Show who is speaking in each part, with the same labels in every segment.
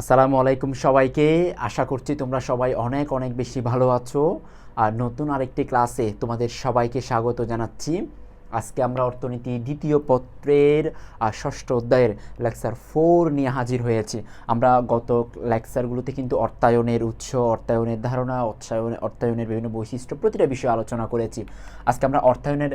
Speaker 1: আসসালামু আলাইকুম সবাইকে। আশা করছি তোমরা সবাই অনেক অনেক বেশি ভালো আছো। আর নতুন আরেকটি ক্লাসে তোমাদের সবাইকে স্বাগত জানাচ্ছি। আজকে আমরা অর্থনীতি দ্বিতীয় পত্রের ষষ্ঠ অধ্যায়ের লেকচার ফোর নিয়ে হাজির হয়েছি। আমরা গত লেকচারগুলোতে কিন্তু অর্থায়নের উৎস, অর্থায়নের ধারণা, অর্থায়ন অর্থায়নের বিভিন্ন বৈশিষ্ট্য প্রতিটা বিষয়ে আলোচনা করেছি। আজকে আমরা অর্থায়নের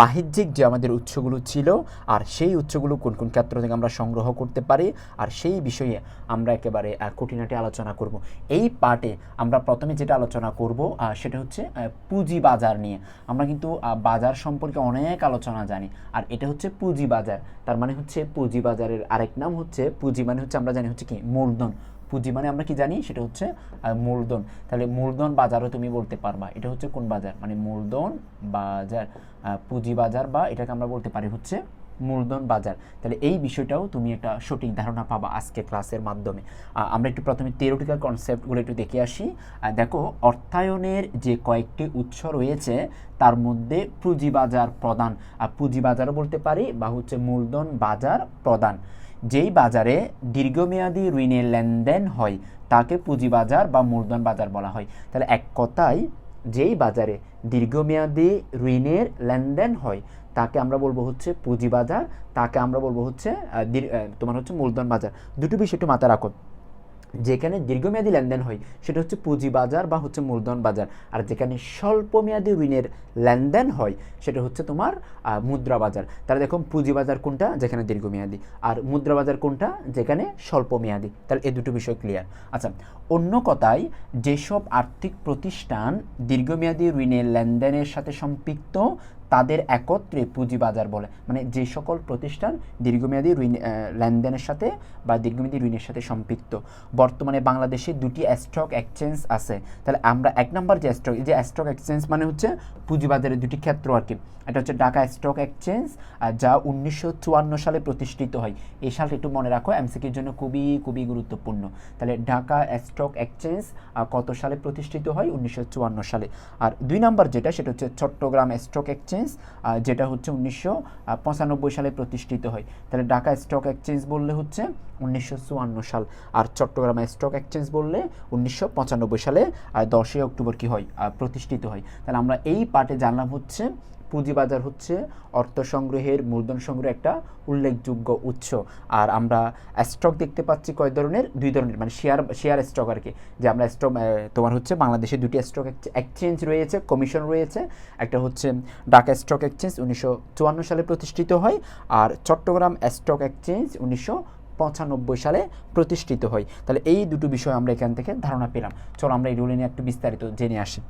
Speaker 1: বাহ্যিক যে আমাদের উৎসগুলো ছিল আর সেই উৎসগুলো কোন কোন ক্ষেত্র থেকে আমরা সংগ্রহ করতে পারি আর সেই বিষয়ে আমরা একেবারে খুঁটিনাটি আলোচনা করব। এই পার্টে আমরা প্রথমে যেটা আলোচনা করব সেটা হচ্ছে পুঁজি বাজার নিয়ে। আমরা কিন্তু বাজার সম্পর্কে অনেক আলোচনা জানি। আর এটা হচ্ছে পুঁজি বাজার তার মানে হচ্ছে পুঁজি বাজারের আরেক নাম হচ্ছে, পুঁজি মানে হচ্ছে আমরা জানি হচ্ছে কি, মূলধন। পুঁজি মানে আমরা কি জানি? সেটা হচ্ছে মূলধন। তাহলে মূলধন বাজারও তুমি বলতে পারবা। এটা হচ্ছে কোন বাজার? মানে মূলধন বাজার পুঁজি বাজার বা এটাকে আমরা বলতে পারি হচ্ছে মূলধন বাজার। তাহলে এই বিষয়টাও তুমি একটা সঠিক ধারণা পাবা আজকে ক্লাসের মাধ্যমে। আমরা একটু প্রথমে থিওরিটিক্যাল কনসেপ্টগুলো একটু দেখে আসি। দেখো, অর্থায়নের যে কয়েকটি উৎস রয়েছে, তার মধ্যে পুঁজিবাজার প্রদান আর পুঁজিবাজারও বলতে পারি বা হচ্ছে মূলধন বাজার প্রদান যেই বাজারে দীর্ঘমেয়াদী ঋণের লেনদেন হয়, তাকে পুঁজিবাজার বা মূলধন বাজার বলা হয়। তাহলে এক কথায়, যেই বাজারে দীর্ঘমেয়াদী ঋণের লেনদেন হয় তাকে আমরা বলব হচ্ছে পুঁজিবাজার তাকে আমরা বলব হচ্ছে তোমার হচ্ছে মূলধন বাজার। দুটো বিষয় একটু মাথায় রাখো। যেখানে দীর্ঘমেয়াদী লেনদেন হয়, সেটা হচ্ছে পুঁজি বাজার বা হচ্ছে মূলধন বাজার। আর যেখানে স্বল্পমেয়াদী ঋণের লেনদেন হয়, সেটা হচ্ছে তোমার মুদ্রা বাজার। তাহলে দেখো পুঁজি বাজার কোনটা? যেখানে দীর্ঘমেয়াদী। আর মুদ্রা বাজার কোনটা? যেখানে স্বল্পমেয়াদী। তাহলে এই দুটো বিষয় ক্লিয়ার আচ্ছা অন্য কথায়, যেসব আর্থিক প্রতিষ্ঠান দীর্ঘমেয়াদী ঋণের লেনদেনের সাথে সম্পৃক্ত তাদের একত্রে পুঁজিবাজার বলে। মানে যে সকল প্রতিষ্ঠান দীর্ঘমেয়াদী ঋণ লেনদেনের সাথে বা দীর্ঘমেয়াদী ঋণের সাথে সম্পৃক্ত। বর্তমানে বাংলাদেশে দুটি স্টক এক্সচেঞ্জ আছে। তাহলে আমরা এক নম্বর যে স্টক যে স্টক এক্সচেঞ্জ মানে হচ্ছে পুঁজিবাজারের দুটি ক্ষেত্র আর কি। এটা হচ্ছে ঢাকা স্টক এক্সচেঞ্জ যা উনিশশো চুয়ান্ন সালে প্রতিষ্ঠিত হয়। এই সালটা একটু মনে রাখো এমসিকির জন্য খুবই খুবই গুরুত্বপূর্ণ। তাহলে ঢাকা স্টক এক্সচেঞ্জ কত সালে প্রতিষ্ঠিত হয়? উনিশশো চুয়ান্ন সালে। আর দুই নম্বর যেটা, সেটা হচ্ছে চট্টগ্রাম স্টক এক্সচেঞ্জ আহ, যেটা হচ্ছে উনিশশো পঁচানব্বই সালে প্রতিষ্ঠিত হয়। তাহলে ঢাকা স্টক এক্সচেঞ্জ বললে হচ্ছে উনিশশো চুয়ান্ন সাল আর চট্টগ্রাম স্টক এক্সচেঞ্জ বললে উনিশশো পঁচানব্বই সালে দশই অক্টোবর কি হয় প্রতিষ্ঠিত হয়। তাহলে আমরা এই পার্টে জানলাম হচ্ছে পুঁজিবাজার হচ্ছে অর্থ সংগ্রহের মূলধন সংগ্রহের একটা উল্লেখযোগ্য উৎস। আর আমরা স্টক দেখতে পাচ্ছি কয় ধরনের? দুই ধরনের মানে শেয়ার শেয়ার স্টক আর কি। যে আমরা স্টক তোমার হচ্ছে বাংলাদেশে দুটি স্টক এক্সচেঞ্জ রয়েছে কমিশন রয়েছে। একটা হচ্ছে ঢাকা স্টক এক্সচেঞ্জ উনিশশো চুয়ান্ন সালে প্রতিষ্ঠিত হয়, আর চট্টগ্রাম স্টক এক্সচেঞ্জ উনিশশো পঁচানব্বই সালে প্রতিষ্ঠিত হয়। তাহলে এই দুটো বিষয় আমরা এখান থেকে ধারণা পেলাম। চলো আমরা এই রুলে নিয়ে একটু বিস্তারিত জেনে আসি।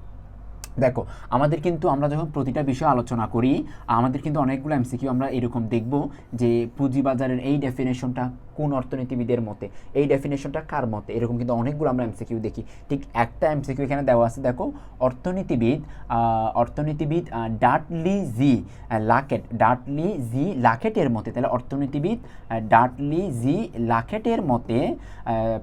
Speaker 1: দেখো, আমাদের কিন্তু আমরা যখন প্রতিটা বিষয় আলোচনা করি, আমাদের কিন্তু অনেকগুলো এমসিকিউ আমরা এরকম দেখব যে পুঁজিবাজারের এই ডেফিনেশনটা কোন অর্থনীতিবিদের মতে? এই ডেফিনেশনটা কার মতে? এরকম কিন্তু অনেকগুলো আমরা এমসিকিউ দেখি। ঠিক একটা এমসিকিউ এখানে দেওয়া আছে, দেখো, অর্থনীতিবিদ অর্থনীতিবিদ ডাটলি জি লাকেট। ডাটলি জি লাকেটের মতে, তাহলে অর্থনীতিবিদ ডাটলি জি লাকেটের মতে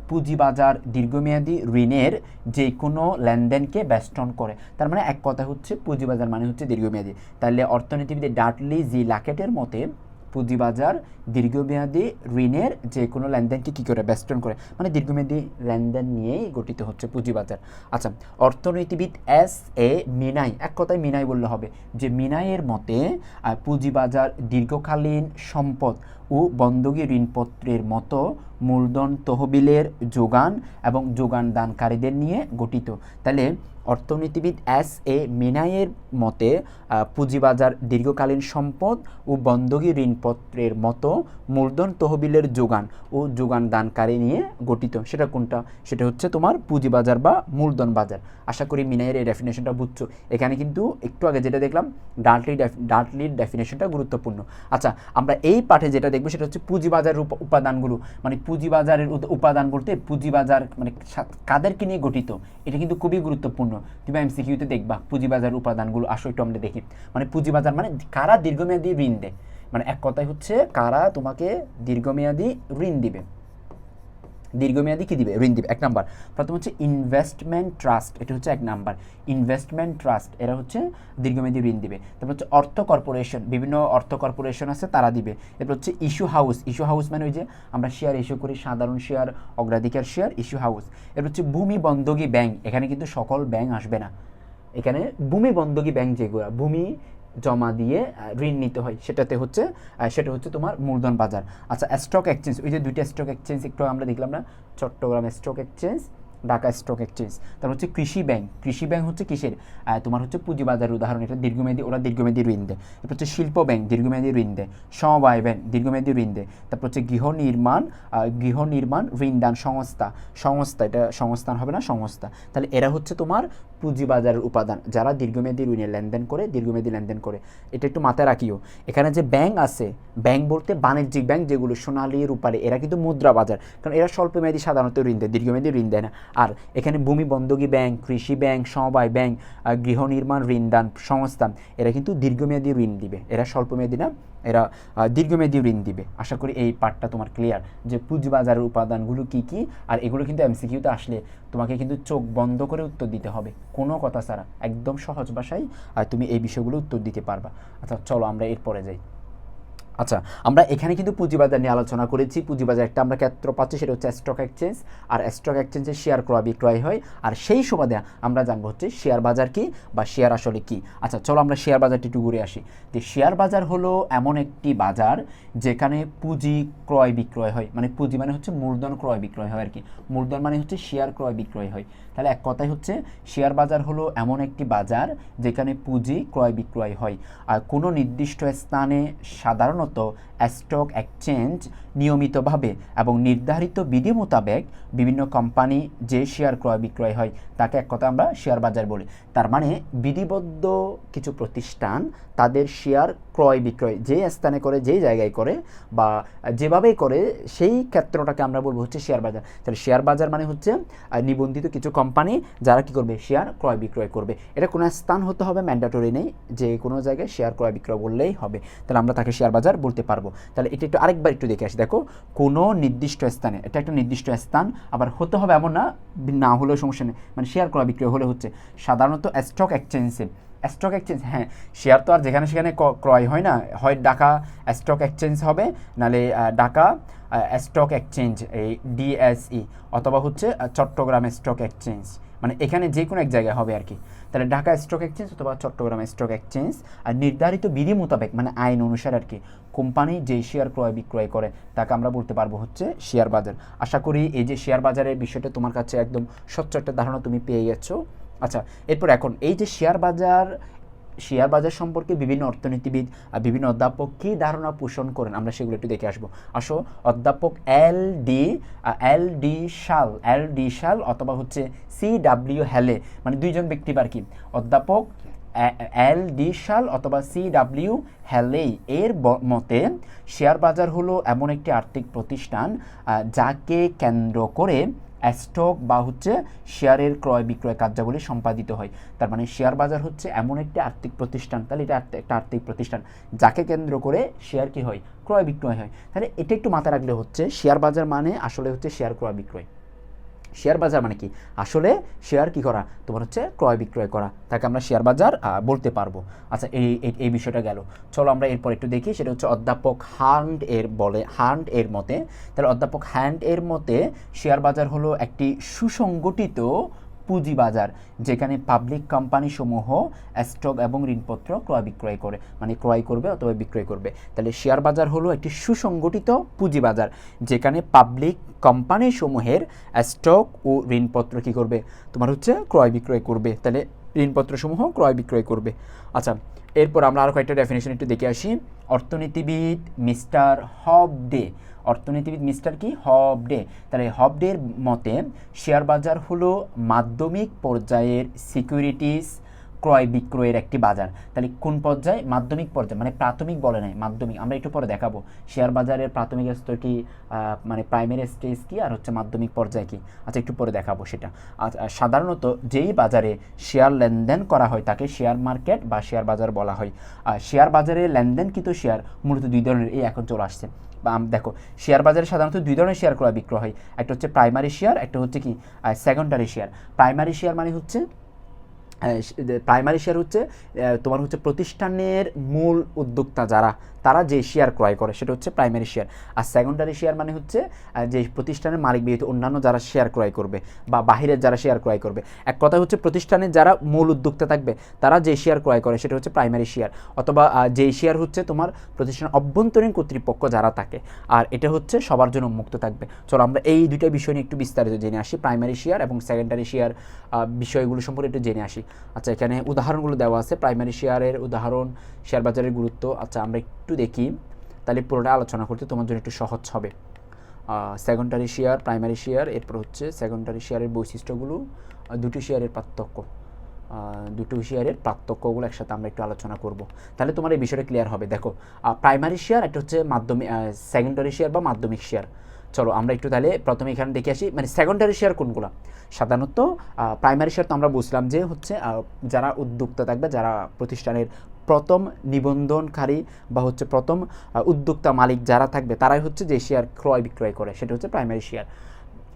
Speaker 1: পুঁজিবাজার দীর্ঘমেয়াদী ঋণের যে কোনো লেনদেনকে বেষ্টন করে। তার মানে এক কথা হচ্ছে পুঁজিবাজার মানে হচ্ছে দীর্ঘমেয়াদী। তাহলে অর্থনীতিবিদ ডাটলি জি লাকেটের মতে পুঁজিবাজার দীর্ঘমেয়াদী ঋণের যে কোনো লেনদেনকে কী করে বেষ্টন করে? মানে দীর্ঘমেয়াদী লেনদেন নিয়েই গঠিত হচ্ছে পুঁজিবাজার। আচ্ছা অর্থনীতিবিদ এস এ মিনাই, এক কথায় মিনাই বললে হবে যে মিনাইয়ের মতে পুঁজিবাজার দীর্ঘকালীন সম্পদ ও বন্ধকি ঋণপত্রের মতো মূলধন তহবিলের যোগান এবং যোগান দানকারীদের নিয়ে গঠিত। তাহলে অর্থনীতিবিদ এস এ মিনাইয়ের মতে পুঁজিবাজার দীর্ঘকালীন সম্পদ ও বন্ধকি ঋণপত্রের মতো মূলধন তহবিলের যোগান ও যোগান দানকারী নিয়ে গঠিত। সেটা কোনটা? সেটা হচ্ছে তোমার পুঁজিবাজার বা মূলধন বাজার। আশা করি মিনাইয়ের এই ডেফিনেশনটা বুঝছ। এখানে কিন্তু একটু আগে যেটা দেখলাম ডাটলি ডাটলির ডেফিনেশনটা গুরুত্বপূর্ণ। আচ্ছা আমরা এই পাঠে যেটা দেখব সেটা হচ্ছে পুঁজিবাজারের উপ- উপাদানগুলো। মানে পুঁজিবাজারের উপাদান বলতে পুঁজিবাজার মানে কাদেরকে নিয়ে গঠিত? এটা কিন্তু খুবই গুরুত্বপূর্ণ। তুমি এমসিকিউতে দেখবা, পুঁজিবাজার উপাদানগুলো আসো একটু আমরা দেখি। মানে পুঁজিবাজার মানে কারা দীর্ঘমেয়াদী ঋণ দেয়? মানে এক কথাই হচ্ছে কারা তোমাকে দীর্ঘমেয়াদী ঋণ দিবে। দীর্ঘমেয়াদী কী দিবে? ঋণ দিবে। এক নাম্বার। প্রথম হচ্ছে ইনভেস্টমেন্ট ট্রাস্ট এটা হচ্ছে এক নাম্বার। ইনভেস্টমেন্ট ট্রাস্ট এরা হচ্ছে দীর্ঘমেয়াদী ঋণ দিবে। তারপর হচ্ছে অর্থ কর্পোরেশন, বিভিন্ন অর্থ কর্পোরেশন আছে, তারা দিবে। এরপর হচ্ছে ইস্যু হাউস ইস্যু হাউস মানে ওই যে আমরা শেয়ার ইস্যু করি, সাধারণ শেয়ার অগ্রাধিকার শেয়ার ইস্যু হাউস এরপর হচ্ছে ভূমি বন্ধকি ব্যাংক এখানে কিন্তু সকল ব্যাংক আসবে না। এখানে ভূমি বন্ধকি ব্যাংক যেগুলো, ভূমি জমা দিয়ে ঋণ নিতে হয়। সেটাতে হচ্ছে সেটা হচ্ছে তোমার মূলধন বাজার। আচ্ছা স্টক এক্সচেঞ্জ ওই যে দুইটা স্টক এক্সচেঞ্জ একটু আমরা দেখলাম না? Chattogram stock exchange Dhaka stock exchange তারপর হচ্ছে কৃষি ব্যাংক কৃষি ব্যাংক হচ্ছে কিসের? তোমার হচ্ছে পুঁজিবাজার উদাহরণ। এটা দীর্ঘমেয়াদী, ওরা দীর্ঘমেয়াদী ঋণ দেয়। তারপর হচ্ছে শিল্প ব্যাংক দীর্ঘমেয়াদী ঋণ দেয়। সমবায় ব্যাংক দীর্ঘমেয়াদী ঋণ দেয়। তারপর হচ্ছে গৃহ নির্মাণ গৃহ নির্মাণ ঋণ দান সংস্থা। সংস্থা, এটা সংস্থান হবে না, সংস্থা। তাহলে এরা হচ্ছে তোমার পুঁজিবাজারের উপাদান, যারা দীর্ঘমেয়াদী ঋণের লেনদেন করে, দীর্ঘমেয়াদী লেনদেন করে। এটা একটু মাথায় রাখিও। এখানে যে ব্যাংক আছে, ব্যাংক বলতে বাণিজ্যিক ব্যাংক যেগুলো সোনালী, রূপালী, এরা কিন্তু মুদ্রা বাজার। কারণ এরা স্বল্পমেয়াদী সাধারণত ঋণ দেয়, দীর্ঘমেয়াদী ঋণ দেয় না। আর এখানে ভূমি বন্ধকি ব্যাংক, কৃষি ব্যাংক, সমবায় ব্যাংক গৃহ নির্মাণ ঋণ দান সংস্থা, এরা কিন্তু দীর্ঘমেয়াদী ঋণ দিবে। এরা স্বল্পমেয়াদী না এরা দীর্ঘমেয়াদী ঋণ দিবে। আশা করি এই পার্টটা তোমার ক্লিয়ার যে পুঁজিবাজারের উপাদানগুলো কি কি, আর এগুলো কিন্তু এমসিকিউতে আসলে তোমাকে কিন্তু চোখ বন্ধ করে উত্তর দিতে হবে। কোনো কথা ছাড়া, একদম সহজ ভাষায়, আর তুমি এই বিষয়গুলো উত্তর দিতে পারবা। আচ্ছা চলো আমরা এরপরে যাই। আচ্ছা আমরা এখানে কিন্তু পুঁজিবাজার নিয়ে আলোচনা করেছি। পুঁজিবাজার একটা আমরা ক্ষেত্র পাচ্ছি, সেটা হচ্ছে স্টক এক্সচেঞ্জ আর স্টক এক্সচেঞ্জে শেয়ার ক্রয়, বিক্রয় হয়। আর সেই সুবাদে আমরা জানব হচ্ছে শেয়ার বাজার কি বা শেয়ার আসলে কি। আচ্ছা চলো আমরা শেয়ার বাজারটি একটু ঘুরে আসি। যে শেয়ার বাজার হলো এমন একটি বাজার যেখানে পুঁজি ক্রয়, বিক্রয় হয়। মানে পুঁজি মানে হচ্ছে মূলধন ক্রয়, বিক্রয় হয় আর কি। মূলধন মানে হচ্ছে শেয়ার ক্রয়, বিক্রয় হয়। তাহলে এক কথাই হচ্ছে শেয়ার বাজার হলো এমন একটি বাজার যেখানে পুঁজি ক্রয় বিক্রয় হয়। আর কোনো নির্দিষ্ট স্থানে সাধারণত স্টক এক্সচেঞ্জ নিয়মিতভাবে এবং নির্ধারিত বিধি মোতাবেক বিভিন্ন কোম্পানি যে শেয়ার ক্রয় বিক্রয় হয়, তাকে এক কথা আমরা শেয়ার বাজার বলি। তার মানে বিধিবদ্ধ কিছু প্রতিষ্ঠান তাদের শেয়ার ক্রয় বিক্রয় যে স্থানে করে যেই জায়গায় করে বা যেভাবেই করে, সেই ক্ষেত্রটাকে আমরা বলব হচ্ছে শেয়ার বাজার। তাহলে শেয়ার বাজার মানে হচ্ছে নিবন্ধিত কিছু কোম্পানি যারা কি করবে? শেয়ার ক্রয় বিক্রয় করবে। এটা কোনো স্থান হতে হবে ম্যান্ডাটরি নেই। যে কোনো জায়গায় শেয়ার ক্রয় বিক্রয় বললেই হবে। তাহলে আমরা তাকে শেয়ার বাজার বলতে পারব। তাহলে এটা একটু আরেকবার একটু দেখে আসি। দেখো, কোনো নির্দিষ্ট স্থানে, এটা একটা নির্দিষ্ট স্থান, আবার হতে হবে এমন না না হলেও সমস্যা নেই। মানে শেয়ার ক্রয় বিক্রয় হলে হচ্ছে, সাধারণত স্টক এক্সচেঞ্জে স্টক এক্সচেঞ্জ হ্যাঁ শেয়ার তো আর যেখানে সেখানে ক্রয় হয় না, হয় ঢাকা স্টক এক্সচেঞ্জ হবে, নালে ঢাকা স্টক এক্সচেঞ্জ এই ডিএসই অথবা হচ্ছে চট্টগ্রাম স্টক এক্সচেঞ্জ মানে এখানে যে কোনো এক জায়গায় হবে আর কি তাহলে ঢাকা স্টক এক্সচেঞ্জ অথবা চট্টগ্রাম স্টক এক্সচেঞ্জ আর নির্ধারিত বিধি মোতাবেক মানে আইন অনুসারে আর কি কোম্পানি যে শেয়ার ক্রয় বিক্রয় করে, তাকে আমরা বলতে পারব হচ্ছে শেয়ার বাজার। আশা করি এই যে শেয়ার বাজারের বিষয়টা তোমার কাছে একদম স্বচ্ছ একটা ধারণা তুমি পেয়ে গেছো। আচ্ছা এরপর এখন এই যে শেয়ার বাজার শেয়ার বাজার সম্পর্কে বিভিন্ন অর্থনীতিবিদ আর বিভিন্ন অধ্যাপক কী ধারণা পোষণ করেন? আমরা সেগুলো একটু দেখে আসব। আসো, অধ্যাপক এল ডি এল ডি শাল, এল ডি শাল অথবা হচ্ছে সি ডাব্লিউ হ্যালে মানে দুইজন ব্যক্তি আর কি। অধ্যাপক এল ডি শাল অথবা সি ডাব্লিউ হ্যালেই এর মতে শেয়ার বাজার হলো এমন একটি আর্থিক প্রতিষ্ঠান যাকে কেন্দ্র করে স্টক বা হচ্ছে শেয়ারের ক্রয় বিক্রয় কার্যাবলী সম্পাদিত হয়। তার মানে শেয়ার বাজার হচ্ছে এমন একটি আর্থিক প্রতিষ্ঠান, তাহলে এটা একটা আর্থিক প্রতিষ্ঠান, যাকে কেন্দ্র করে শেয়ার কি হয়? ক্রয় বিক্রয় হয়। তাহলে এটা একটু মাথায় রাখলে হচ্ছে শেয়ার বাজার মানে আসলে হচ্ছে শেয়ার ক্রয় বিক্রয়। শেয়ার বাজার মানে কি? আসলে শেয়ার কি করা? তোমার হচ্ছে ক্রয় বিক্রয় করা। তাকে আমরা শেয়ার বাজার বলতে পারব। আচ্ছা এই, এই- বিষয়টা গেল। চলো আমরা এরপর একটু দেখি, সেটা হচ্ছে অধ্যাপক হান্ড এর বলে, হান্ড এর মতে। তাহলে অধ্যাপক হ্যান্ড এর মতে শেয়ার বাজার হলো একটি সুসংগঠিত পুঁজিবাজার, যেখানে পাবলিক কোম্পানি সমূহ স্টক এবং ঋণপত্র ক্রয় বিক্রয় করে মানে ক্রয় করবে অথবা বিক্রয় করবে। তাহলে শেয়ার বাজার হলো একটি সুসংগঠিত পুঁজিবাজার, যেখানে পাবলিক কোম্পানি সমূহের স্টক ও ঋণপত্র কি করবে? তোমার হচ্ছে ক্রয় বিক্রয় করবে। তাহলে ঋণপত্র সমূহ ক্রয় বিক্রয় করবে। আচ্ছা এরপর আমরা আরও কয়েকটা ডেফিনেশন একটু দেখে আসি। অর্থনীতিবিদ মিস্টার হব ডে অর্থনীতিবিদ মিস্টার কি? হব ডে তাহলে হব ডের মতে শেয়ার বাজার হলো মাধ্যমিক পর্যায়ের সিকিউরিটিস ক্রয় বিক্রয়ের একটি বাজার। তাহলে কোন পর্যায়ে? মাধ্যমিক পর্যায়ে। মানে প্রাথমিক বলে নাই মাধ্যমিক। আমরা একটু পরে দেখাবো। শেয়ার বাজারের প্রাথমিক স্তর কি মানে প্রাইমারি স্টেজ কি আর হচ্ছে মাধ্যমিক পর্যায়ে কি? আচ্ছা একটু পরে দেখাবো সেটা। আচ্ছা, সাধারণত যেই বাজারে শেয়ার লেনদেন করা হয় তাকে শেয়ার মার্কেট বা শেয়ার বাজার বলা হয়। আর শেয়ার বাজারে লেনদেন কিন্তু শেয়ার মূলত দুই ধরনের এই এখন চলে আসছে। দেখো শেয়ার বাজারে সাধারণত দুই ধরনের শেয়ার ক্রয় বিক্রয় হয়। একটা হচ্ছে প্রাইমারি শেয়ার একটা হচ্ছে কি সেকেন্ডারি শেয়ার প্রাইমারি শেয়ার মানে হচ্ছে প্রাইমারি শেয়ার হচ্ছে তোমার হচ্ছে প্রতিষ্ঠানের মূল উদ্যোক্তা যারা। তারা যে শেয়ার ক্রয় করে সেটা হচ্ছে প্রাইমারি শেয়ার আর সেকেন্ডারি শেয়ার মানে হচ্ছে যে প্রতিষ্ঠানের মালিক বিহিত অন্যান্য যারা শেয়ার ক্রয় করবে বা বাহিরের যারা শেয়ার ক্রয় করবে। এক কথা হচ্ছে প্রতিষ্ঠানের যারা মূল উদ্যোক্তা থাকবে, তারা যে শেয়ার ক্রয় করে সেটা হচ্ছে প্রাইমারি শেয়ার অথবা যেই শেয়ার হচ্ছে তোমার প্রতিষ্ঠানের অভ্যন্তরীণ কর্তৃপক্ষ যারা থাকে, আর এটা হচ্ছে সবার জন্য মুক্ত থাকবে। চলো আমরা এই দুইটা বিষয় নিয়ে একটু বিস্তারিত জেনে আসি প্রাইমারি শেয়ার এবং সেকেন্ডারি শেয়ার বিষয়গুলো সম্পর্কে একটু জেনে আসি। আচ্ছা এখানে উদাহরণগুলো দেওয়া আছে। প্রাইমারি শেয়ারের উদাহরণ শেয়ার বাজারের গুরুত্ব। আচ্ছা আমরা একটু দেখি, তাহলে পুরোটা আলোচনা করতে তোমার জন্য একটু সহজ হবে। সেকেন্ডারি শেয়ার প্রাইমারি শেয়ার এরপর হচ্ছে সেকেন্ডারি শেয়ারের বৈশিষ্ট্যগুলো দুটি শেয়ারের পার্থক্য। দুটো শেয়ারের পার্থক্যগুলো একসাথে আমরা একটু আলোচনা করব। তাহলে তোমার এই বিষয়টা ক্লিয়ার হবে। দেখো প্রাইমারি শেয়ার একটা হচ্ছে মাধ্যমিক সেকেন্ডারি শেয়ার বা মাধ্যমিক শেয়ার চলো, আমরা একটু তাহলে প্রথমে এখানে দেখে আসি মানে সেকেন্ডারি শেয়ার কোনগুলো? সাধারণত প্রাইমারি শেয়ার তো আমরা বুঝলাম যে হচ্ছে যারা উদ্যোক্তা থাকবে, যারা প্রতিষ্ঠানের প্রথম নিবন্ধনকারী বা হচ্ছে প্রথম উদ্যোক্তা মালিক যারা থাকবে, তারাই হচ্ছে যে শেয়ার ক্রয় বিক্রয় করে, সেটা হচ্ছে প্রাইমারি শেয়ার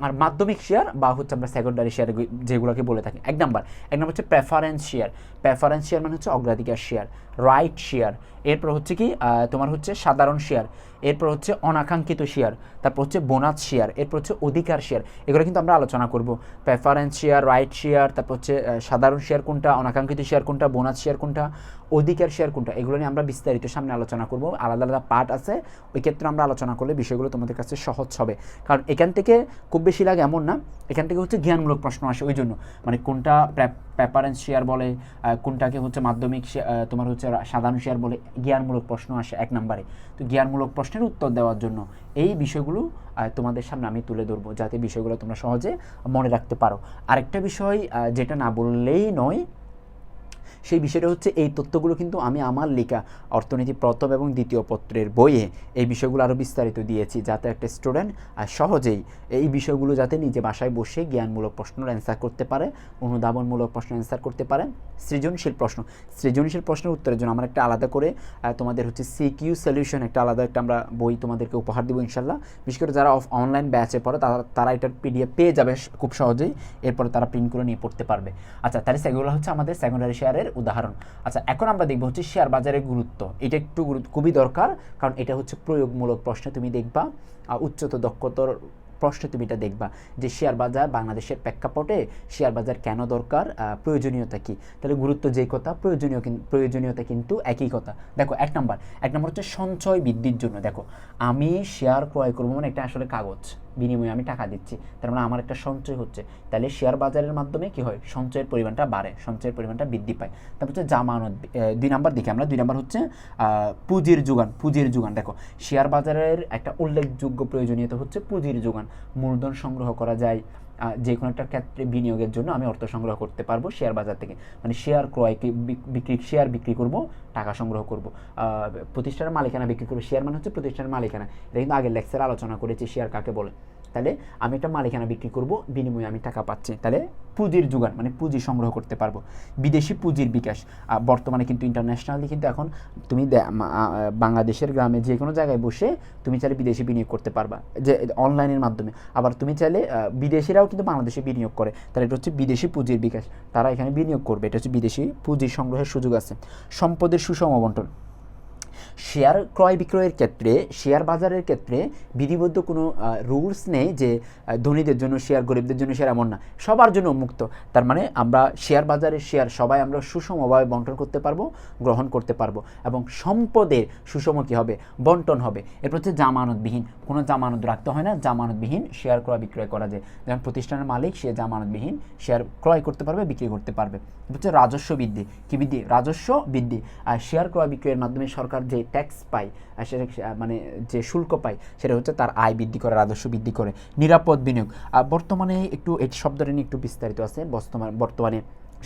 Speaker 1: আর মাধ্যমিক শেয়ার বা হচ্ছে আমরা সেকেন্ডারি শেয়ার যেগুলোকে বলে থাকি। এক নাম্বার এক নাম্বার হচ্ছে প্রেফারেন্স শেয়ার প্রেফারেন্স শেয়ার মানে হচ্ছে অগ্রাধিকার শেয়ার রাইট শেয়ার এরপর হচ্ছে কি তোমার হচ্ছে সাধারণ শেয়ার এরপর হচ্ছে অনাকাঙ্ক্ষিত শেয়ার, তারপর হচ্ছে বোনাস শেয়ার, এরপর হচ্ছে অধিকার শেয়ার, এগুলো কিন্তু আমরা আলোচনা করব। প্রেফারেন্স শেয়ার রাইট শেয়ার, তারপর হচ্ছে সাধারণ শেয়ার কোনটা, অনাকাঙ্ক্ষিত শেয়ার কোনটা, বোনাস শেয়ার কোনটা, অধিকার শেয়ার কোনটা, এগুলো নিয়ে আমরা বিস্তারিত সামনে আলোচনা করব। আলাদা আলাদা পার্ট আছে, ওই ক্ষেত্রে আমরা আলোচনা করলে বিষয়গুলো তোমাদের কাছে সহজ হবে। কারণ এখান থেকে খুব বেশি লাগে এমন না, এখান থেকে হচ্ছে জ্ঞানমূলক প্রশ্ন আসে ওই জন্য। মানে কোনটা প্রেফারেন্স শেয়ার বলে কোনটাকে হচ্ছে মাধ্যমিক তোমার হচ্ছে সাধারণ শেয়ার বলে জ্ঞানমূলক প্রশ্ন আসে এক নম্বরে। তো জ্ঞানমূলক প্রশ্নের উত্তর দেওয়ার জন্য এই বিষয়গুলো তোমাদের সামনে আমি তুলে ধরবো যাতে বিষয়গুলো তোমরা সহজে মনে রাখতে পারো। আরেকটা বিষয় যেটা না বললেই নয় সেই বিষয়টা হচ্ছে এই তথ্যগুলো কিন্তু আমি আমার লেখা অর্থনীতি প্রথম এবং দ্বিতীয় পত্রের বইয়ে এই বিষয়গুলো আরও বিস্তারিত দিয়েছি যাতে একটা স্টুডেন্ট সহজেই এই বিষয়গুলো যাতে নিজে বাসায় বসে জ্ঞানমূলক প্রশ্ন অ্যান্সার করতে পারে, অনুধাবনমূলক প্রশ্ন অ্যান্সার করতে পারে। সৃজনশীল প্রশ্ন। সৃজনশীল প্রশ্নের উত্তরের জন্য আমরা একটা আলাদা করে তোমাদের হচ্ছে সিকিউ সলিউশন একটা আলাদা একটা আমরা বই তোমাদেরকে উপহার দেবো ইনশাল্লাহ বিশেষ করে যারা অফ অনলাইন ব্যাচে পড়ে তারা তারা এটার পিডিএফ পেয়ে যাবে খুব সহজেই। এরপরে তারা প্রিন্ট করে নিয়ে পড়তে পারবে। আচ্ছা তাহলে সেগুলো হচ্ছে আমাদের সেকেন্ডারি শেয়ারের উদাহরণ। আচ্ছা এখন আমরা দেখব হচ্ছে শেয়ার বাজারের গুরুত্ব। এটা একটু খুবই দরকার কারণ এটা হচ্ছে প্রয়োগমূলক প্রশ্নে তুমি দেখবা আহ, উচ্চতর দক্ষতার প্রশ্নে তুমি এটা দেখবা যে শেয়ার বাজার বাংলাদেশের প্রেক্ষাপটে শেয়ার বাজার কেন দরকার প্রয়োজনীয়তা কি? তাহলে গুরুত্ব যেই কথা প্রয়োজনীয় প্রয়োজনীয়তা কিন্তু একই কথা। দেখো এক নম্বর এক নম্বর হচ্ছে সঞ্চয় বৃদ্ধির জন্য। দেখো আমি শেয়ার ক্রয় করব মানে এটা আসলে কাগজ। বিনিময়ে আমি টাকা দিচ্ছি। তার মানে আমার একটা সঞ্চয় হচ্ছে। তাহলে শেয়ার বাজারের মাধ্যমে কি হয়? সঞ্চয়ের পরিমাণটা বাড়ে, সঞ্চয়ের পরিমাণটা বৃদ্ধি পায়। তারপর হচ্ছে জামানত দুই নাম্বার দেখি আমরা, দুই নাম্বার হচ্ছে পুঁজির যোগান পুঁজির যোগান। দেখো শেয়ার বাজারের একটা উল্লেখযোগ্য প্রয়োজনীয়তা হচ্ছে পুঁজির যোগান। মূলধন সংগ্রহ করা যায় যে কোনো একটা ক্ষেত্রে বিনিয়োগের জন্য আমি অর্থ সংগ্রহ করতে পারব শেয়ার বাজার থেকে। মানে শেয়ার ক্রয় বিক্রি শেয়ার বিক্রি করব, টাকা সংগ্রহ করব। প্রতিষ্ঠানের মালিকানা বিক্রি করব। শেয়ার মানে হচ্ছে প্রতিষ্ঠানের মালিকানা। এটা কিন্তু আগের লেকচারে আলোচনা করেছি শেয়ার কাকে বলে? তাহলে আমি একটা মালিকানা বিক্রি করব, বিনিময়ে আমি টাকা পাচ্ছি। তাহলে পুঁজির যোগান মানে পুঁজি সংগ্রহ করতে পারব। বিদেশি পুঁজির বিকাশ। বর্তমানে কিন্তু ইন্টারন্যাশনালি কিন্তু এখন তুমি বাংলাদেশের গ্রামে যে কোনো জায়গায় বসে তুমি চাইলে বিদেশি বিনিয়োগ করতে পারবা। যে অনলাইনের মাধ্যমে। আবার তুমি চাইলে বিদেশিরাও কিন্তু বাংলাদেশে বিনিয়োগ করে। তাহলে এটা হচ্ছে বিদেশি পুঁজির বিকাশ। তারা এখানে বিনিয়োগ করবে। এটা হচ্ছে বিদেশি পুঁজি সংগ্রহের সুযোগ আছে। সম্পদের সুষম বন্টন। শেয়ার ক্রয় বিক্রয়ের ক্ষেত্রে, শেয়ার বাজারের ক্ষেত্রে বিধিবদ্ধ কোনো রুলস নেই যে ধনীদের জন্য শেয়ার, গরিবদের জন্য শেয়ার এমন না। সবার জন্য উন্মুক্ত তার মানে আমরা শেয়ার বাজারের শেয়ার সবাই আমরা সুষমভাবে বন্টন করতে পারব, গ্রহণ করতে পারব এবং সম্পদের সুষম কী হবে? বন্টন হবে। এরপর হচ্ছে জামানতবিহীন। কোনো জামানত রাখতে হয় না, জামানতবিহীন শেয়ার ক্রয় বিক্রয় করা যায়। যেমন প্রতিষ্ঠানের মালিক, সে জামানতবিহীন শেয়ার ক্রয় করতে পারবে, বিক্রি করতে পারবে। হচ্ছে রাজস্ব বৃদ্ধি। কি বৃদ্ধি? রাজস্ব বৃদ্ধি। আর শেয়ার ক্রয় বিক্রয়ের মাধ্যমে সরকার যে ট্যাক্স পায় সেটা মানে যে শুল্ক পায়, সেটা হচ্ছে তার আয় বৃদ্ধি করে, রাজস্ব বৃদ্ধি করে, নিরাপদ বিনিয়োগ। বর্তমানে একটু এই শব্দটা নিয়ে একটু বিস্তারিত আছে। বর্তমান বর্তমানে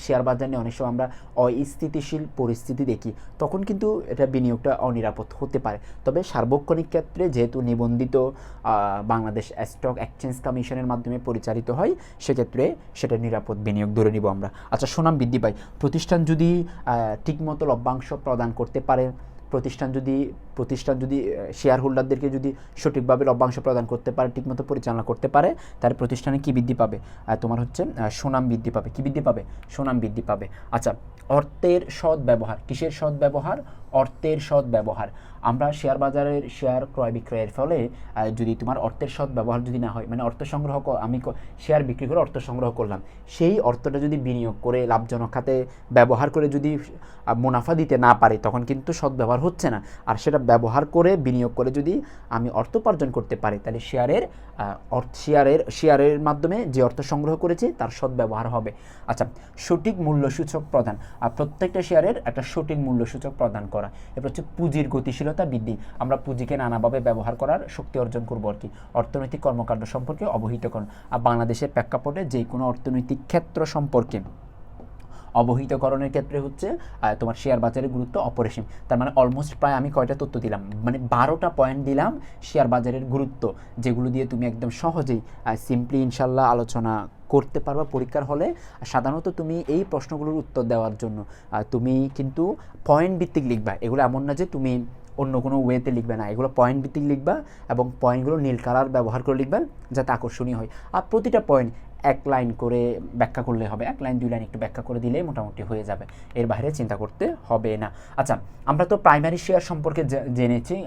Speaker 1: শেয়ার বাজার নিয়ে অনেক সময় আমরা অস্থিতিশীল পরিস্থিতি দেখি, তখন কিন্তু এটা বিনিয়োগটা অনিরাপদ হতে পারে। তবে সার্বক্ষণিক ক্ষেত্রে যেহেতু নিবন্ধিত বাংলাদেশ স্টক এক্সচেঞ্জ কমিশনের মাধ্যমে পরিচালিত হয়, সেক্ষেত্রে সেটা নিরাপদ বিনিয়োগ ধরে নিব আমরা। আচ্ছা সুনাম বৃদ্ধি পায়। প্রতিষ্ঠান যদি ঠিকমতো লভ্যাংশ প্রদান করতে পারে প্রতিষ্ঠান যদি প্রতিষ্ঠান যদি শেয়ার হোল্ডারদেরকে যদি সঠিকভাবে লভ্যাংশ প্রদান করতে পারে, ঠিকমতো পরিচালনা করতে পারে, তাহলে প্রতিষ্ঠানে কি বৃদ্ধি পাবে? তোমার হচ্ছে সুনাম বৃদ্ধি পাবে। কি বৃদ্ধি পাবে? সুনাম বৃদ্ধি পাবে। আচ্ছা অর্থের সৎ ব্যবহার কিসের সৎ ব্যবহার অর্থের সৎ ব্যবহার আমরা শেয়ার বাজারের শেয়ার ক্রয় বিক্রয়ের ফলে যদি তোমার অর্থের সৎ ব্যবহার যদি না হয় মানে অর্থ সংগ্রহ আমি শেয়ার বিক্রি করে অর্থ সংগ্রহ করলাম। সেই অর্থটা যদি বিনিয়োগ করে, লাভজনক খাতে ব্যবহার করে যদি মুনাফা দিতে না পারে, তখন কিন্তু সৎ ব্যবহার হচ্ছে না। আর সেটা ব্যবহার করে, বিনিয়োগ করে যদি আমি অর্থ উপার্জন করতে পারি, তাহলে শেয়ারের অর্থ, শেয়ারের শেয়ারের মাধ্যমে যে অর্থ সংগ্রহ করেছি, তার সৎ ব্যবহার হবে। আচ্ছা সঠিক মূল্য সূচক প্রদান। আর প্রত্যেকটা শেয়ারের একটা সঠিক মূল্য সূচক প্রদান করা। এরপর হচ্ছে পুঁজির গতিশীলতা বৃদ্ধি। আমরা পুঁজিকে নানাভাবে ব্যবহার করার শক্তি অর্জন করব আর কি। অর্থনৈতিক কর্মকাণ্ড সম্পর্কে অবহিতকরণ। আর বাংলাদেশের প্রেক্ষাপটে যে কোনো অর্থনৈতিক ক্ষেত্র সম্পর্কে অবহিতকরণের ক্ষেত্রে হচ্ছে তোমার শেয়ার বাজারের গুরুত্ব অপরিসীম। তার মানে অলমোস্ট প্রায় আমি কয়টা তথ্য দিলাম? মানে বারোটা পয়েন্ট দিলাম শেয়ার বাজারের গুরুত্ব, যেগুলো দিয়ে তুমি একদম সহজেই সিম্পলি ইনশাল্লাহ আলোচনা করতে পারবা পরীক্ষার হলে। সাধারণত তুমি এই প্রশ্নগুলোর উত্তর দেওয়ার জন্য তুমি কিন্তু পয়েন্ট ভিত্তিক লিখবা। এগুলো এমন না যে তুমি অন্য কোনো ওয়েতে লিখবে না। এগুলো পয়েন্ট ভিত্তিক লিখবা এবং পয়েন্টগুলো নীল কালার ব্যবহার করে লিখবা, যাতে আকর্ষণীয় হয়। আর প্রতিটা পয়েন্ট এক লাইন করে ব্যাখ্যা করলে হবে। এক লাইন, দুই লাইন একটু ব্যাখ্যা করে দিলে মোটামুটি হয়ে যাবে। এর বাইরে চিন্তা করতে হবে না। আচ্ছা আমরা তো প্রাইমারি শেয়ার সম্পর্কে জেনেছি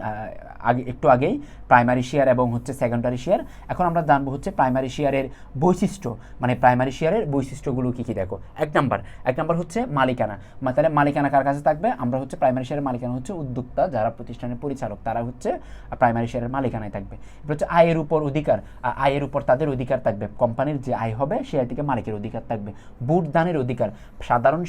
Speaker 1: আগে, একটু আগেই। প্রাইমারি শেয়ার এবং হচ্ছে সেকেন্ডারি শেয়ার এখন আমরা জানব হচ্ছে প্রাইমারি শেয়ারের বৈশিষ্ট্য। মানে প্রাইমারি শেয়ারের বৈশিষ্ট্যগুলো কী কী দেখো। এক নাম্বার এক নাম্বার হচ্ছে মালিকানা। মা- তাহলে মালিকানা কার কাছে থাকবে? আমরা হচ্ছে প্রাইমারি শেয়ারের মালিকানা হচ্ছে উদ্যোক্তা, যারা প্রতিষ্ঠানের পরিচালক। তারা হচ্ছে প্রাইমারি শেয়ারের মালিকানায় থাকবে। হচ্ছে আয়ের উপর অধিকার আয়ের উপর তাদের অধিকার থাকবে। কোম্পানির যে আয় হবে আয় থেকে মালিকের অধিকার থাকবে। বুট দানের অধিকার। সাধারণ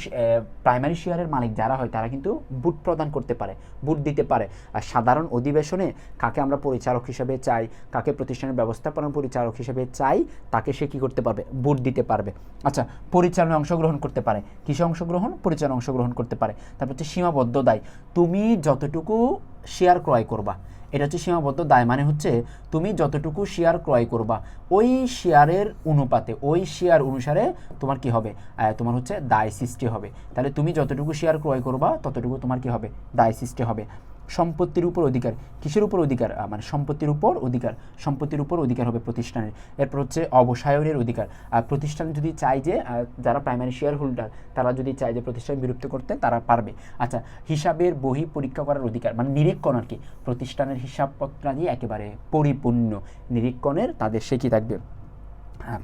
Speaker 1: প্রাইমারি শেয়ারের মালিক যারা হয়, তারা কিন্তু বুট প্রদান করতে পারে, বুট দিতে পারে। আর সাধারণ অধিবেশনে কাকে আমরা পরিচালক হিসেবে চাই, কাকে প্রতিষ্ঠানের ব্যবস্থাপনা পরিচালক হিসেবে চাই, তাকে সে কী করতে পারবে? বুট দিতে পারবে। আচ্ছা পরিচালনায় অংশগ্রহণ করতে পারে। কিসে অংশগ্রহণ? পরিচালনা অংশগ্রহণ করতে পারে। তারপর হচ্ছে সীমাবদ্ধ দায় তুমি যতটুকু শেয়ার ক্রয় করবা। এটা হচ্ছে সীমাবদ্ধ দায় মানে হচ্ছে তুমি যতটুকু শেয়ার ক্রয় করবা, ওই শেয়ারের অনুপাতে, ওই শেয়ার অনুসারে তোমার কি হবে? তোমার হচ্ছে দায় সৃষ্টি হবে। তাহলে তুমি যতটুকু শেয়ার ক্রয় করবা, ততটুকু তোমার কি হবে? দায় সৃষ্টি হবে। সম্পত্তির উপর অধিকার। কিসের উপর অধিকার? মানে সম্পত্তির উপর অধিকার। সম্পত্তির উপর অধিকার হবে প্রতিষ্ঠানের। এরপর হচ্ছে অবসায়নের অধিকার। আর প্রতিষ্ঠান যদি চায় যে যারা প্রাইমারি শেয়ার হোল্ডার তারা যদি চায় যে প্রতিষ্ঠান বিলুপ্ত করতে, তারা পারবে। আচ্ছা হিসাবের বহি পরীক্ষা করার অধিকার মানে নিরীক্ষণ আর কি। প্রতিষ্ঠানের হিসাবপত্রাদি একেবারে পরিপূর্ণ। নিরীক্ষণের তাদের সে থাকবে?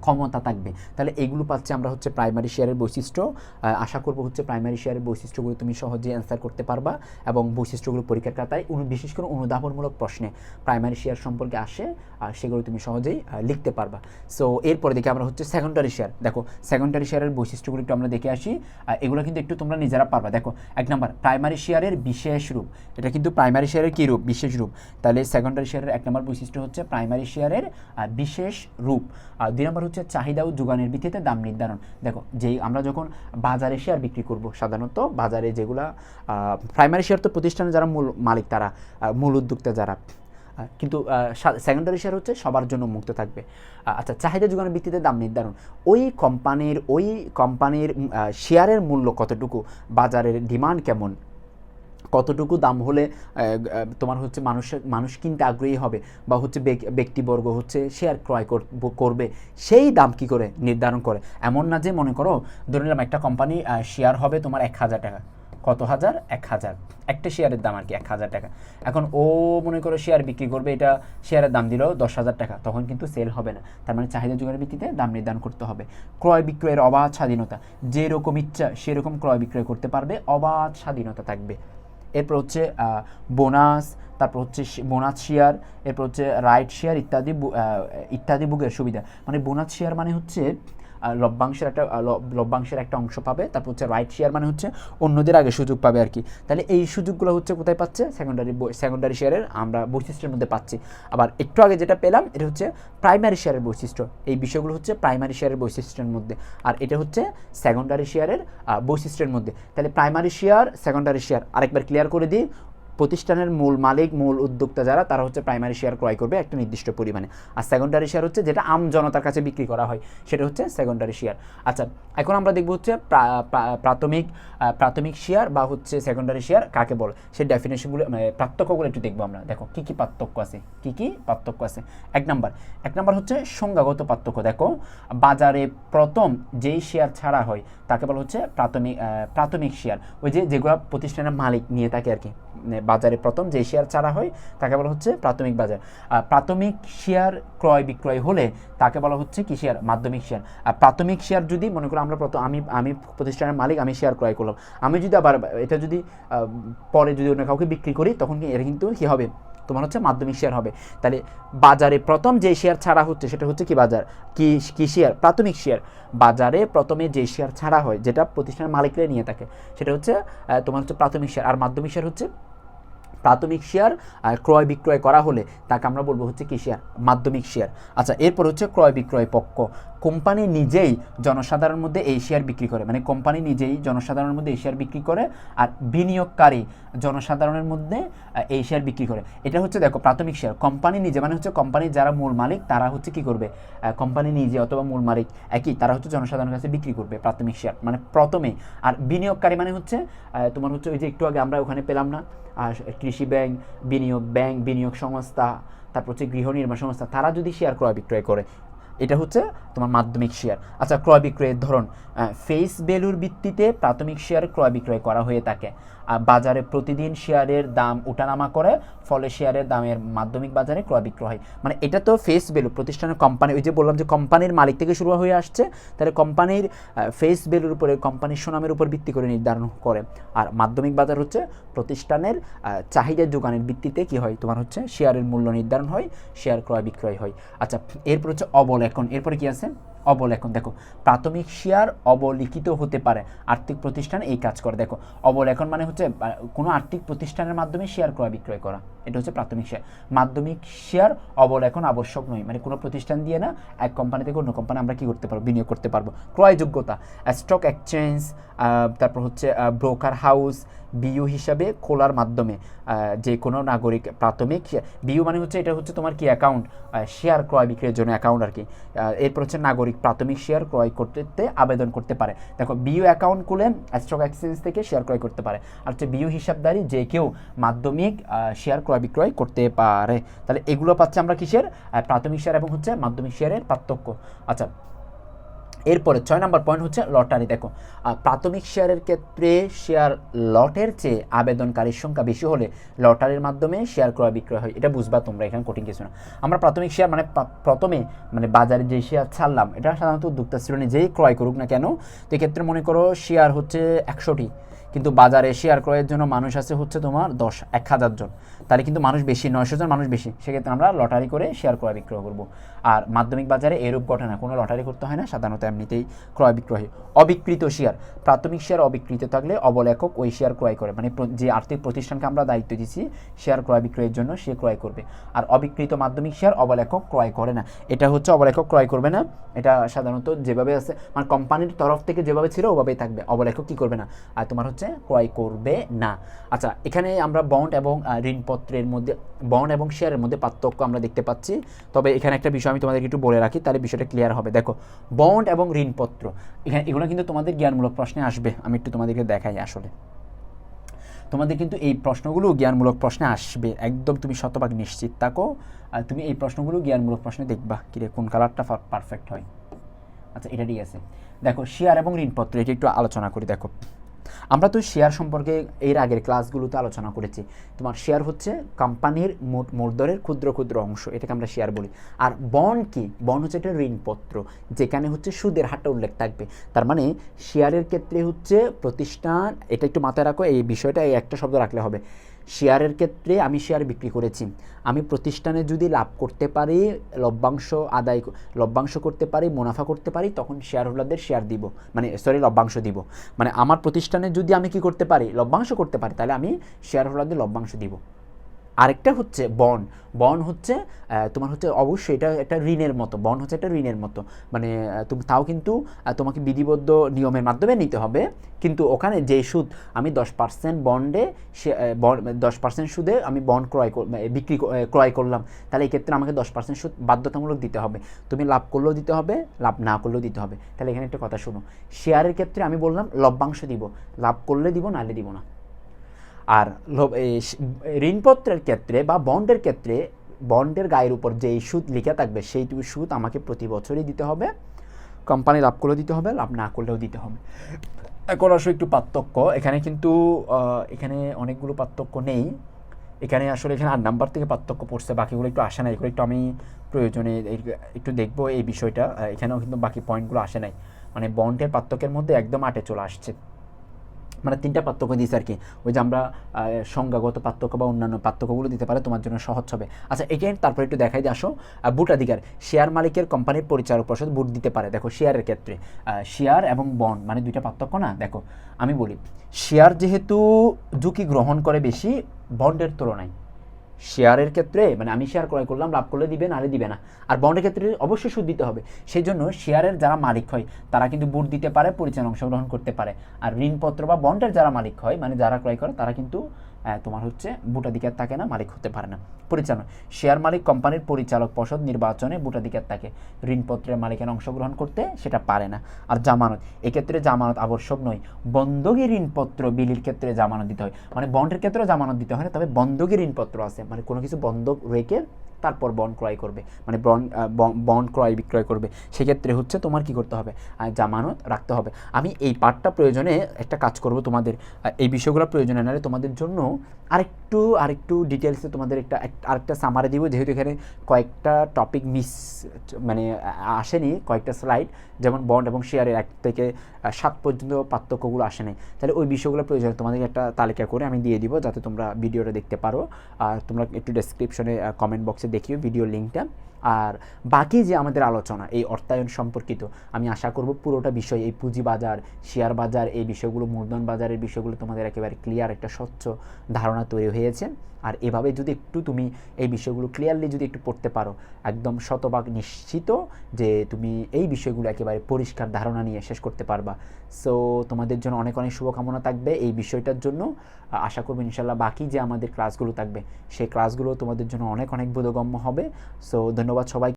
Speaker 1: ক্ষমতা থাকবে। তাহলে এগুলো পাচ্ছে আমরা হচ্ছে প্রাইমারি শেয়ারের বৈশিষ্ট্য। আশা করব হচ্ছে প্রাইমারি শেয়ারের বৈশিষ্ট্যগুলো তুমি সহজে অ্যান্সার করতে পারবা এবং বৈশিষ্ট্যগুলো পরীক্ষার খাতায় বিশেষ করে অনুধাবনমূলক প্রশ্নে প্রাইমারি শেয়ার সম্পর্কে আসে আর সেগুলো তুমি সহজেই লিখতে পারবা। সো এরপরে দেখে আমরা হচ্ছে সেকেন্ডারি শেয়ার দেখো সেকেন্ডারি শেয়ারের বৈশিষ্ট্যগুলো একটু আমরা দেখে আসি। আর এগুলো কিন্তু একটু তোমরা নিজেরা পারবা। দেখো, এক নম্বর প্রাইমারি শেয়ারের বিশেষ রূপ। এটা কিন্তু প্রাইমারি শেয়ারের কী রূপ? বিশেষ রূপ। তাহলে সেকেন্ডারি শেয়ারের এক নম্বর বৈশিষ্ট্য হচ্ছে প্রাইমারি শেয়ারের বিশেষ রূপ। দুই নম্বর হচ্ছে চাহিদা ও যোগানের ভিত্তিতে দাম নির্ধারণ। দেখো, যেই আমরা যখন বাজারে শেয়ার বিক্রি করব, সাধারণত বাজারে যেগুলা প্রাইমারি শেয়ার তো প্রতিষ্ঠানে যারা মূল মালিক তারা মূল উদ্যোক্তা যারা। কিন্তু সেকেন্ডারি শেয়ার হচ্ছে সবার জন্য মুক্ত থাকবে। আচ্ছা চাহিদা যোগানের ভিত্তিতে দাম নির্ধারণ। ওই কোম্পানির ওই কোম্পানির শেয়ারের মূল্য কতটুকু? বাজারের ডিমান্ড কেমন? কতটুকু দাম হলে তোমার হচ্ছে মানুষের মানুষ কিনতে আগ্রহী হবে বা হচ্ছে ব্যক্তিবর্গ হচ্ছে শেয়ার ক্রয় কর- করবে, সেই দাম কি করে নির্ধারণ করে? এমন না যে মনে করো, ধরে নিলাম একটা কোম্পানি শেয়ার হবে তোমার এক হাজার টাকা। কত হাজার? এক হাজার। একটা শেয়ারের দাম আর কি, এক হাজার টাকা। এখন ও মনে করো শেয়ার বিক্রি করবে, এটা শেয়ারের দাম দিল দশ হাজার টাকা, তখন কিন্তু সেল হবে না। তার মানে চাহিদা যোগানের ভিত্তিতে দাম নির্ধারণ করতে হবে। ক্রয় বিক্রয়ের অবাধ স্বাধীনতা, যেরকম ইচ্ছা সেরকম ক্রয় বিক্রয় করতে পারবে, অবাধ স্বাধীনতা থাকবে। এরপর হচ্ছে বোনাস, তারপর হচ্ছে বোনাস শেয়ার, এরপর হচ্ছে রাইট শেয়ার ইত্যাদি ইত্যাদি বুকের সুবিধা। মানে বোনাস শেয়ার মানে হচ্ছে লভ্যাংশের একটা লভ্যাংশের একটা অংশ পাবে। তারপর হচ্ছে রাইট শেয়ার মানে হচ্ছে অন্যদের আগে সুযোগ পাবে আর কি। তাহলে এই সুযোগগুলো হচ্ছে কোথায় পাচ্ছে? সেকেন্ডারি সেকেন্ডারি শেয়ারের আমরা বৈশিষ্ট্যের মধ্যে পাচ্ছি। আবার একটু আগে যেটা পেলাম, এটা হচ্ছে প্রাইমারি শেয়ারের বৈশিষ্ট্য। এই বিষয়গুলো হচ্ছে প্রাইমারি শেয়ারের বৈশিষ্ট্যের মধ্যে। আর এটা হচ্ছে সেকেন্ডারি শেয়ারের বৈশিষ্ট্যের মধ্যে। তাহলে প্রাইমারি শেয়ার সেকেন্ডারি শেয়ার আরেকবার ক্লিয়ার করে দিই। প্রতিষ্ঠানের মূল মালিক, মূল উদ্যোক্তা যারা, তারা হচ্ছে প্রাইমারি শেয়ার ক্রয় করবে একটা নির্দিষ্ট পরিমাণে। আর সেকেন্ডারি শেয়ার হচ্ছে যেটা আম জনতার কাছে বিক্রি করা হয়, সেটা হচ্ছে সেকেন্ডারি শেয়ার আচ্ছা এখন আমরা দেখব হচ্ছে প্রা- প্রা- প্রাথমিক প্রাথমিক শেয়ার বা হচ্ছে সেকেন্ডারি শেয়ার কাকে বলে? সেই ডেফিনেশনগুলো মানে পার্থক্যগুলো একটু দেখব আমরা। দেখো, কী কী পার্থক্য আছে? কী কী পার্থক্য আছে? এক নাম্বার এক নাম্বার হচ্ছে সংজ্ঞাগত পার্থক্য। দেখো, বাজারে প্রথম যেই শেয়ার ছাড়া হয়, তাকে বলা হচ্ছে প্রাথমিক প্রাথমিক শেয়ার ওই যে যেগুলো প্রতিষ্ঠানের মালিক নিয়ে থাকে আর কি। বাজারে প্রথম যে শেয়ার ছাড়া হয়, তাকে বলা হচ্ছে প্রাথমিক বাজার। আর প্রাথমিক শেয়ার ক্রয় বিক্রয় হলে তাকে বলা হচ্ছে কি শেয়ার মাধ্যমিক শেয়ার আর প্রাথমিক শেয়ার যদি মনে করো আমরা প্রথম আমি আমি প্রতিষ্ঠানের মালিক, আমি শেয়ার ক্রয় করলাম। আমি যদি আবার এটা যদি পরে যদি অন্য কাউকে বিক্রি করি, তখন এটা কিন্তু কী হবে? তোমার হচ্ছে মাধ্যমিক শেয়ার হবে। তাহলে বাজারে প্রথম যে শেয়ার ছাড়া হচ্ছে, সেটা হচ্ছে কি বাজার? কি কি শেয়ার প্রাথমিক শেয়ার বাজারে প্রথমে যে শেয়ার ছাড়া হয়, যেটা প্রতিষ্ঠানের মালিকরা নিয়ে থাকে, সেটা হচ্ছে তোমার হচ্ছে প্রাথমিক শেয়ার আর মাধ্যমিক শেয়ার হচ্ছে, প্রাথমিক শেয়ার আর ক্রয় বিক্রয় করা হলে, তাকে আমরা বলব হচ্ছে কি শেয়ার মাধ্যমিক শেয়ার আচ্ছা এরপর হচ্ছে ক্রয় বিক্রয় পক্ষ। কোম্পানি নিজেই জনসাধারণের মধ্যে এই শেয়ার বিক্রি করে। মানে কোম্পানি নিজেই জনসাধারণের মধ্যে এই শেয়ার বিক্রি করে আর বিনিয়োগকারী জনসাধারণের মধ্যে এই শেয়ার বিক্রি করে। এটা হচ্ছে দেখো প্রাথমিক শেয়ার কোম্পানি নিজে মানে হচ্ছে কোম্পানির যারা মূল মালিক, তারা হচ্ছে কি করবে? কোম্পানি নিজে অথবা মূল মালিক একই, তারা হচ্ছে জনসাধারণের কাছে বিক্রি করবে প্রাথমিক শেয়ার মানে প্রথমে। আর বিনিয়োগকারী মানে হচ্ছে তোমার হচ্ছে ওই যে একটু আগে আমরা ওখানে পেলাম না? আর কৃষি ব্যাংক, বিনিয়োগ ব্যাংক, বিনিয়োগ সংস্থা, তারপর হচ্ছে গৃহ নির্মাণ সংস্থা, তারা যদি শেয়ার ক্রয় বিক্রয় করে এটা হচ্ছে তোমার মাধ্যমিক শেয়ার আচ্ছা ক্রয় বিক্রয়ের ধরন ফেস ভ্যালুর ভিত্তিতে প্রাথমিক শেয়ার ক্রয় বিক্রয় করা হয়ে থাকে। আর বাজারে প্রতিদিন শেয়ারের দাম ওঠানামা করে, ফলে শেয়ারের দামের মাধ্যমিক বাজারে ক্রয় বিক্রয় হয়। মানে এটা তো ফেস ভ্যালু প্রতিষ্ঠানের কোম্পানি ওই যে বললাম যে কোম্পানির মালিক থেকে শুরু হয়ে আসছে, তাহলে কোম্পানির ফেস ভ্যালুর উপরে কোম্পানির সুনামের উপর ভিত্তি করে নির্ধারণ করে। আর মাধ্যমিক বাজার হচ্ছে প্রতিষ্ঠানের চাহিদা যোগানের ভিত্তিতে কি হয়? তোমার হচ্ছে শেয়ারের মূল্য নির্ধারণ হয় শেয়ার ক্রয় বিক্রয় হয়। আচ্ছা এরপর হচ্ছে অবলেখন এরপরে কি আছে? অবলেখন। দেখো, প্রাথমিক শেয়ার অবলিখিত হতে পারে। আর্থিক প্রতিষ্ঠান এই কাজ করে। দেখো, অবলেখন মানে হচ্ছে কোনো আর্থিক প্রতিষ্ঠানের মাধ্যমে শেয়ার ক্রয় বিক্রয় করা। এটা হচ্ছে প্রাথমিক শেয়ার। মাধ্যমিক শেয়ার অবলেখন আবশ্যক নয়। মানে কোনো প্রতিষ্ঠান দিয়ে না, এক কোম্পানি থেকে অন্য কোম্পানি আমরা কি করতে পারব? বিনিয়োগ করতে পারব। ক্রয়যোগ্যতা স্টক এক্সচেঞ্জ তারপর হচ্ছে ব্রোকার হাউস বিইউ হিসাবে খোলার মাধ্যমে যে কোনো নাগরিক প্রাথমিক বিইউ মানে হচ্ছে, এটা হচ্ছে তোমার কি অ্যাকাউন্ট শেয়ার ক্রয় বিক্রয়ের জন্য অ্যাকাউন্ট আর কি। এরপর হচ্ছে নাগরিক প্রাথমিক শেয়ার ক্রয় করতে আবেদন করতে পারে। দেখো বিইউ অ্যাকাউন্ট খুলে স্টক এক্সচেঞ্জ থেকে শেয়ার ক্রয় করতে পারে। আর হচ্ছে বিইউ হিসাবদারি যে কেউ মাধ্যমিক শেয়ার ক্রয় বিক্রয় করতে পারে। তাহলে এগুলো পাচ্ছে আমরা কিসের? প্রাথমিক শেয়ার এবং হচ্ছে মাধ্যমিক শেয়ারের পার্থক্য। আচ্ছা এরপরে ছয় নম্বর পয়েন্ট হচ্ছে লটারি দেখো প্রাথমিক শেয়ারের ক্ষেত্রে শেয়ার লটের চেয়ে আবেদনকারীর সংখ্যা বেশি হলে লটারির মাধ্যমে শেয়ার ক্রয় বিক্রয় হয়। এটা বুঝবা তোমরা, এখানে কঠিন কিছু না। আমরা প্রাথমিক শেয়ার মানে প্রথমে মানে বাজারে যে শেয়ার ছাড়লাম, এটা সাধারণত উদ্যোক্তা শ্রেণি যেই ক্রয় করুক না কেন তো এক্ষেত্রে মনে করো শেয়ার হচ্ছে একশোটি। কিন্তু বাজারে শেয়ার ক্রয়ের জন্য মানুষ আছে হচ্ছে তোমার দশ, এক হাজার জন। তাহলে কিন্তু মানুষ বেশি, নয়শো জন মানুষ বেশি। সেক্ষেত্রে আমরা লটারি করে শেয়ার ক্রয় বিক্রয় করব। আর মাধ্যমিক বাজারে এরূপ ঘটনা কোনো লটারি করতে হয় না, সাধারণত এমনিতেই ক্রয় বিক্রয় অবিকৃত শেয়ার প্রাথমিক শেয়ার অবিকৃত থাকলে অবলেখক ওই শেয়ার ক্রয় করে। মানে যে আর্থিক প্রতিষ্ঠানকে আমরা দায়িত্ব দিচ্ছি শেয়ার ক্রয় বিক্রয়ের জন্য সে ক্রয় করবে। আর অবিকৃত মাধ্যমিক শেয়ার অবলেখক ক্রয় করে না। এটা হচ্ছে অবলেখক ক্রয় করবে না। এটা সাধারণত যেভাবে আছে মানে কোম্পানির তরফ থেকে যেভাবে ছিল, ওভাবেই থাকবে। অবলেখক কী করবে না? আর তোমার হচ্ছে ক্রয় করবে না। আচ্ছা এখানে আমরা বন্ড এবং ঋণপত্রের মধ্যে বন্ড এবং শেয়ারের মধ্যে পার্থক্য আমরা দেখতে পাচ্ছি। তবে এখানে একটা বিষয় আমি তোমাদেরকে একটু বলে রাখি, তাহলে বিষয়টা ক্লিয়ার হবে। দেখো বন্ড এবং ঋণপত্র, এখানে এগুলো কিন্তু তোমাদের জ্ঞানমূলক প্রশ্নে আসবে। আমি একটু তোমাদেরকে দেখাই আসলে। তোমাদের কিন্তু এই প্রশ্নগুলো জ্ঞানমূলক প্রশ্নে আসবে। একদম তুমি শতভাগ নিশ্চিত থাকো, আর তুমি এই প্রশ্নগুলো জ্ঞানমূলক প্রশ্নে দেখবা কিরে কোন কালারটা পারফেক্ট হয়। আচ্ছা এটা ঠিক আছে। দেখো শেয়ার এবং ঋণপত্র এটা একটু আলোচনা করি, দেখো। আমরা তো শেয়ার সম্পর্কে এর আগের ক্লাসগুলোতে আলোচনা করেছি। তোমার শেয়ার হচ্ছে কোম্পানির মোট মূলধনের ক্ষুদ্র ক্ষুদ্র অংশ, এটাকে আমরা শেয়ার বলি। আর বন্ড কি? বন্ড হচ্ছে একটা ঋণপত্র, যেখানে হচ্ছে সুদের হারটা উল্লেখ থাকবে। তার মানে শেয়ারের ক্ষেত্রে হচ্ছে প্রতিষ্ঠান, এটা একটু মাথায় রাখো, এই বিষয়টা এই একটা শব্দ রাখলে হবে। শেয়ারের ক্ষেত্রে আমি শেয়ার বিক্রি করেছি। আমি প্রতিষ্ঠানে যদি লাভ করতে পারি, লভ্যাংশ আদায় লভ্যাংশ করতে পারি, মুনাফা করতে পারি, তখন শেয়ার হোল্ডারদের শেয়ার দিব। মানে সরি লভ্যাংশ দিব। মানে আমার প্রতিষ্ঠানে যদি আমি কি করতে পারি, লভ্যাংশ করতে পারি, তাহলে আমি শেয়ার হোল্ডারদের লভ্যাংশ দিব। আরেকটা হচ্ছে বন। বন হচ্ছে তোমার হচ্ছে অবশ্যই এটা একটা ঋণের মতো, বন হচ্ছে একটা ঋণের মতো। মানে তুমি, তাও কিন্তু তোমাকে বিধিবদ্ধ নিয়মের মাধ্যমে নিতে হবে। কিন্তু ওখানে যে সুদ, আমি দশ পার্সেন্ট বন্ডে সে দশ পার্সেন্ট সুদে আমি বন্ড ক্রয় বিক্রি ক্রয় করলাম। তাহলে এক্ষেত্রে আমাকে দশ পার্সেন্ট সুদ বাধ্যতামূলক দিতে হবে। তুমি লাভ করলেও দিতে হবে, লাভ না করলেও দিতে হবে। তাহলে এখানে একটা কথা শোনো। শেয়ারের ক্ষেত্রে আমি বললাম, লভ্যাংশ দিব। লাভ করলে দিব, নাহলে দিব না। আর ঋণপত্রের ক্ষেত্রে বা বন্ডের ক্ষেত্রে, বন্ডের গায়ের উপর যে সুদ লিখে থাকবে সেইটুকু সুদ আমাকে প্রতি বছরই দিতে হবে। কোম্পানি লাভ করলেও দিতে হবে, লাভ না করলেও দিতে হবে। এখন আসলে একটু পার্থক্য। এখানে কিন্তু এখানে অনেকগুলো পার্থক্য নেই। এখানে আসলে এখানে আট নাম্বার থেকে পার্থক্য পড়ছে, বাকিগুলো একটু আসে না, এগুলো একটু আমি প্রয়োজনে একটু দেখব এই বিষয়টা। এখানেও কিন্তু বাকি পয়েন্টগুলো আসে নাই। মানে বন্ডের পার্থক্যের মধ্যে একদম আটে চলে আসছে। মানে তিনটা পার্থক্য দিয়েছে আর কি। ওই যে আমরা সংজ্ঞাগত পার্থক্য বা অন্যান্য পার্থক্যগুলো দিতে পারে, তোমার জন্য সহজ হবে। আচ্ছা এগেন তারপরে একটু দেখাই দিয়ে আসো। বুট অধিকার শেয়ার মালিকের কোম্পানির পরিচালক পরিষদ বুট দিতে পারে। দেখো শেয়ারের ক্ষেত্রে শেয়ার এবং বন্ড মানে দুইটা পার্থক্য না? দেখো, আমি বলি শেয়ার যেহেতু ঝুঁকি গ্রহণ করে বেশি বন্ডের তুলনায়। শেয়ারের ক্ষেত্রে মানে আমি শেয়ার ক্রয় করলাম, লাভ করলে দিবে, নাহলে দিবে না। আর বন্ডের ক্ষেত্রে অবশ্যই সুদ দিতে হবে। সেই জন্য শেয়ারের যারা মালিক হয়, তারা কিন্তু বুট দিতে পারে পরিচয় অংশগ্রহণ করতে পারে। আর ঋণপত্র বা বন্ডের যারা মালিক হয় মানে যারা ক্রয় করে, তারা কিন্তু তোমার হচ্ছে ভোটাধিকার থাকে না, মালিক হতে পারে না। পরিচালনা শেয়ার মালিক কোম্পানির পরিচালক পর্ষদ নির্বাচনে ভোটাধিকার থাকে। ঋণপত্রের মালিকের অংশগ্রহণ করতে সেটা পারে না। আর জামানত, এক্ষেত্রে জামানত আবশ্যক নয়। বন্ধকি ঋণপত্র বিলির ক্ষেত্রে জামানত দিতে হয়। মানে বন্ডের ক্ষেত্রেও জামানত দিতে হয় না, তবে বন্ধকি ঋণপত্র আছে। মানে কোনো কিছু বন্ধক রেখে তারপর বন্ড ক্রয় করবে। মানে বন্ড বন্ড ক্রয় বিক্রয় করবে। সেক্ষেত্রে হচ্ছে তোমার কি করতে হবে? জামানত রাখতে হবে। আমি এই পার্টটা প্রয়োজনে একটা কাজ করব তোমাদের। এই বিষয়গুলো প্রয়োজনে নাহলে তোমাদের জন্য আরেকটু আরেকটু ডিটেলসে তোমাদের একটা আরেকটা সামারে দিব। যেহেতু এখানে কয়েকটা টপিক মিস মানে আসেনি, কয়েকটা স্লাইড যেমন বন্ড এবং শেয়ারের এক থেকে সাত পর্যন্ত পার্থক্যগুলো আসে নাই। তাহলে ওই বিষয়গুলো প্রয়োজন তোমাদের একটা তালিকা করে আমি দিয়ে দিব, যাতে তোমরা ভিডিওটা দেখতে পারো। আর তোমরা একটু ডেসক্রিপশনে কমেন্ট বক্সে দেখিও ভিডিও লিঙ্কটা আর বাকি যে আমাদের আলোচনা, এই অর্থায়ন সম্পর্কিত, আমি আশা করব পুরোটা বিষয়, এই পুঁজি বাজার শেয়ার বাজার, এই বিষয়গুলো, মূলধন বাজারের বিষয়গুলো তোমাদের একেবারে ক্লিয়ার একটা স্বচ্ছ ধারণা তৈরি হয়েছে। আর এভাবে যদি একটু তুমি এই বিষয়গুলো ক্লিয়ারলি যদি একটু পড়তে পারো, একদম শতভাগ নিশ্চিত যে তুমি এই বিষয়গুলো একেবারে পরিষ্কার ধারণা নিয়ে শেষ করতে পারবা। সো তোমাদের জন্য অনেক অনেক শুভকামনা থাকবে এই বিষয়টার জন্য। আশা করব ইনশাল্লাহ বাকি যে আমাদের ক্লাসগুলো থাকবে, সেই ক্লাসগুলো তোমাদের জন্য অনেক অনেক বোধগম্য হবে। সো ধন্যবাদ সবাই